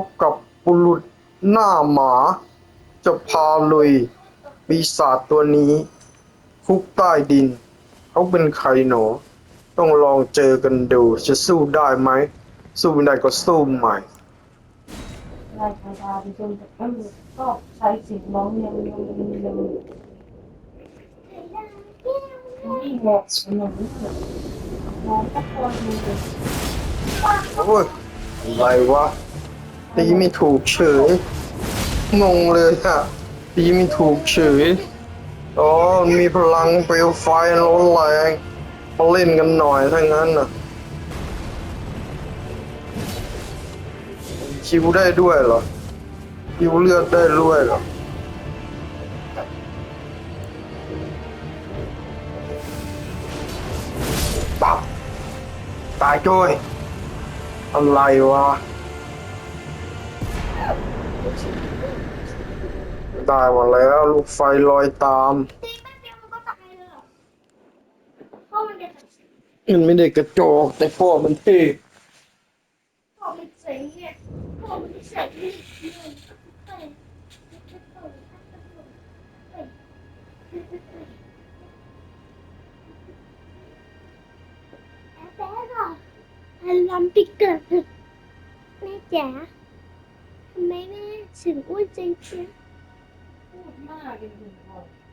บกับบุรุษหน้าหมา จะพาลุยปีศาจตัวนี้ คุกใต้ดิน เขาเป็นใครหนอ ต้องลองเจอกันดู จะสู้ได้ไหม สู้ไม่ได้ก็สู้ใหม่นายชาดาไปจนแต่ก็ก็ใช้เสียงร้องยังยังยังยังนี่แหละอย่างนี้เถอะมองก็พอดูเลยโอ้ยอะไรวะ ตีไม่ถูกเฉยงงเลยอะตีไม่ถูกเฉยอ๋อมีพลังเปลวไฟร้อนแรงมาเล่นกันหน่อยถ้างั้นน่ะคิวได้ด้วยเหรอคิวเลือดได้ด้วยเหรอปับตายจ้อยอะไรวะ ได้หมดแล้ว ลูกไฟลอยตามตีแป๊บเดียวมันก็ตายเลยเหรอเพราะมันจะมันไม่ได้กระจอกแต่พ่อมันเท่พอมันเสียงเนี่ยพอมันเสียงเนี่ยเฮ้ยแป๊บอะอารมณ์ปิกเกิดแม่จ๋าทำไมแม่ ถึงอ้วนจังเชียวพูดมากจริงๆ